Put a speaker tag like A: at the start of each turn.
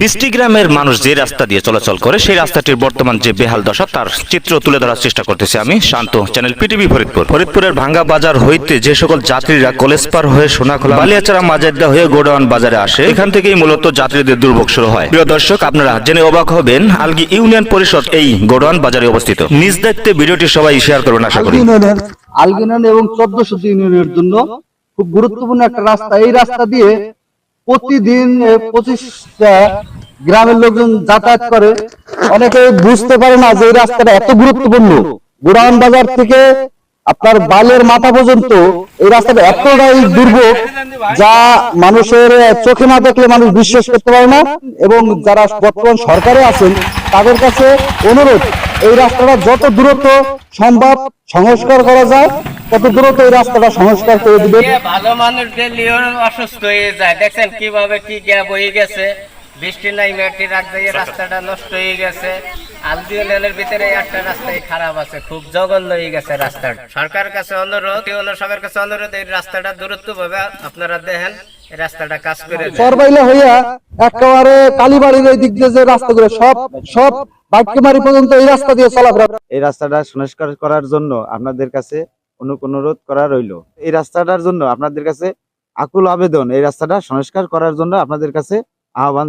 A: বিশটি গ্রামের মানুষ যে রাস্তা দিয়ে চলাচল করে, সেই রাস্তাটির বর্তমান যে বেহাল দশা, তার চিত্র তুলে ধরার চেষ্টা করতেছি আমি। Shanto channel PTV Faridpur. ফরিদপুরের ভাঙ্গা বাজার হইতে যে সকল যাত্রীরা কলেজ পার হয়ে সোনাখোলা বালিয়াচারা মাজারদা হয়ে গোডাউন বাজারে আসে, এখান থেকেই মূলত যাত্রীদের দুর্ভোগ শুরু হয়। প্রিয় দর্শক, আপনারা জেনে অবাক হবেন, আলগি ইউনিয়ন পরিষদ এই গোডাউন বাজারে অবস্থিত। নিজ দায়িত্বে ভিডিওটি সবাই শেয়ার করবেন, আশা করি।
B: আলগিনান এবং চোদ্দশো ইউনিয়নের জন্য খুব গুরুত্বপূর্ণ একটা রাস্তা। এই রাস্তা দিয়ে প্রতিদিন পঁচিশটা গ্রামের লোকজন যাতায়াত করে। অনেকে বুঝতে পারে না যে এই রাস্তাটা এত গুরুত্বপূর্ণ। গুড়াউন বাজার থেকে আপনার বালের মাথা পর্যন্ত এই রাস্তাটা এতটাই দুর্ভোগ যা মানুষের চোখে না দেখলে মানুষ বিশ্বাস করতে পারে না। এবং যারা বর্তমান সরকারে আছেন, তাদের কাছে অনুরোধ এই রাস্তাটা যত দ্রুত সম্ভব সংস্কার করা যায়, তত দ্রুত এই রাস্তাটা সংস্কার করে দিবে।
C: ভালো মানুষ অসুস্থ হয়ে যায়, দেখছেন কীভাবে কি গ্যাপ হয়ে গেছে? বৃষ্টি নাই মেটি রাখতে গিয়ে রাস্তাটা নষ্ট হয়ে গেছে আলদিওলের ভিতরে একটা রাস্তায় খারাপ আছে খুব জঘন্য হয়ে গেছে রাস্তাটা সরকারের কাছে অনুরোধ সবার কাছে অনুরোধ এই রাস্তাটা দূরত্ব ভাবে আপনারা দেখেন রাস্তাটা কাজ করে দেন।
B: হইয়া একেবারে কালীবাড়ির এই দিক দিয়ে যে রাস্তাগুলো সব সব বাক্যমারি পর্যন্ত এই রাস্তা দিয়ে চলাফেরা
D: এই রাস্তাটা সংস্কার করার জন্য আপনাদের কাছে অনু- অনুরোধ করা রইল এই রাস্তাটার জন্য আপনাদের কাছে আকুল আবেদন এই রাস্তাটা সংস্কার করার জন্য আপনাদের কাছে আহ্বান।